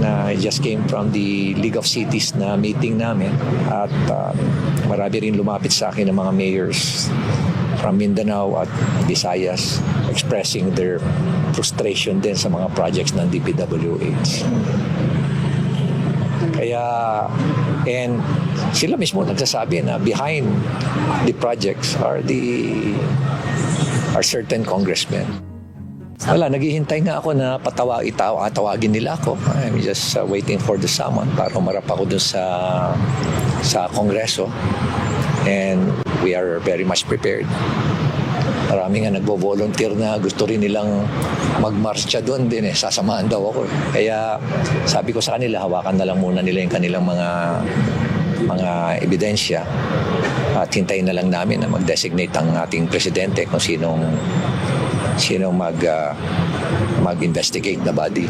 na just came from the League of Cities na meeting namin at uh, marami rin lumapit sa akin ng mga mayors from Mindanao at Visayas expressing their frustration din sa mga projects ng DPWH. Kaya, and sila mismo nagsasabi na behind the projects are the are certain congressmen. Wala, naghihintay nga ako na patawa, itaw, tawagin nila ako. I'm just uh, waiting for the summon para umarap ako dun sa sa kongreso. And we are very much prepared. Marami nga nagbo-volunteer na gusto rin nilang magmarsya doon din eh. Sasamahan daw ako eh. Kaya sabi ko sa kanila, hawakan na lang muna nila yung kanilang mga mga ebidensya at hintayin na lang namin na mag-designate ang ating presidente kung sinong sinong mag ah, mag-investigate na body.